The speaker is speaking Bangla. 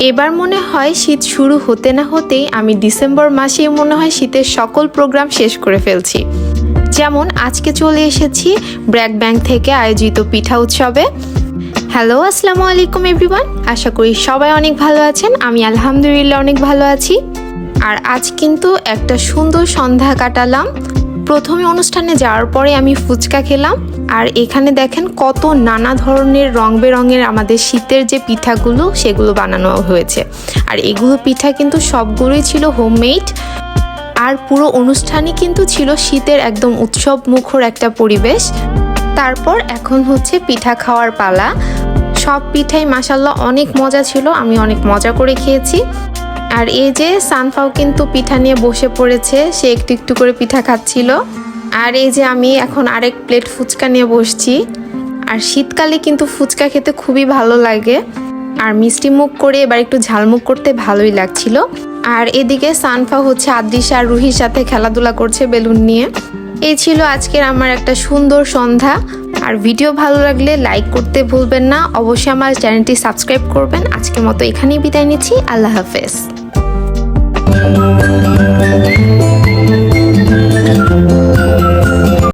এবার মনে হয় শীত শুরু হতে না হতেই আমি ডিসেম্বর মাসেই মনে হয় শীতের সকল প্রোগ্রাম শেষ করে ফেলছি। যেমন আজকে চলে এসেছি ব্র্যাক ব্যাংক থেকে আয়োজিত পিঠা উৎসবে। হ্যালো, আসসালামু আলাইকুম এভরিওয়ান। আশা করি সবাই অনেক ভালো আছেন। আমি আলহামদুলিল্লাহ অনেক ভালো আছি। আর আজ কিন্তু একটা সুন্দর সন্ধ্যা কাটালাম। প্রথমে অনুষ্ঠানে যাওয়ার পরে আমি ফুচকা খেলাম। আর এখানে দেখেন কত নানা ধরনের রং বেরঙের আমাদের শীতের যে পিঠাগুলো, সেগুলো বানানো হয়েছে। আর এগুলো পিঠা কিন্তু সবগুলোই ছিল হোমমেড আর পুরো অনুষ্ঠানই কিন্তু ছিল শীতের একদম উৎসব মুখর একটা পরিবেশ। তারপর এখন হচ্ছে পিঠা খাওয়ার পালা। সব পিঠাই মাসাল্লাহ অনেক মজা ছিল, আমি অনেক মজা করে খেয়েছি। আর এই যে সানফাও কিন্তু পিঠা নিয়ে বসে পড়েছে, সে একটু একটু করে পিঠা খাচ্ছিল। আর এই যে আমি এখন আরেক প্লেট ফুচকা নিয়ে বসছি। আর শীতকালে কিন্তু ফুচকা খেতে খুবই ভালো লাগে। আর মিষ্টি মুখ করে এবার একটু ঝালমুখ করতে ভালোই লাগছিল। আর এদিকে সানফা হচ্ছে আদ্রিসা আর রুহির সাথে খেলাধুলা করছে বেলুন নিয়ে। এই ছিল আজকের আমার একটা সুন্দর সন্ধ্যা। আর ভিডিও ভালো লাগলে লাইক করতে ভুলবেন না। অবশ্যই আমার চ্যানেলটি সাবস্ক্রাইব করবেন। আজকের মতো এখানেই বিদায় নিচ্ছি। আল্লাহ হাফেজ।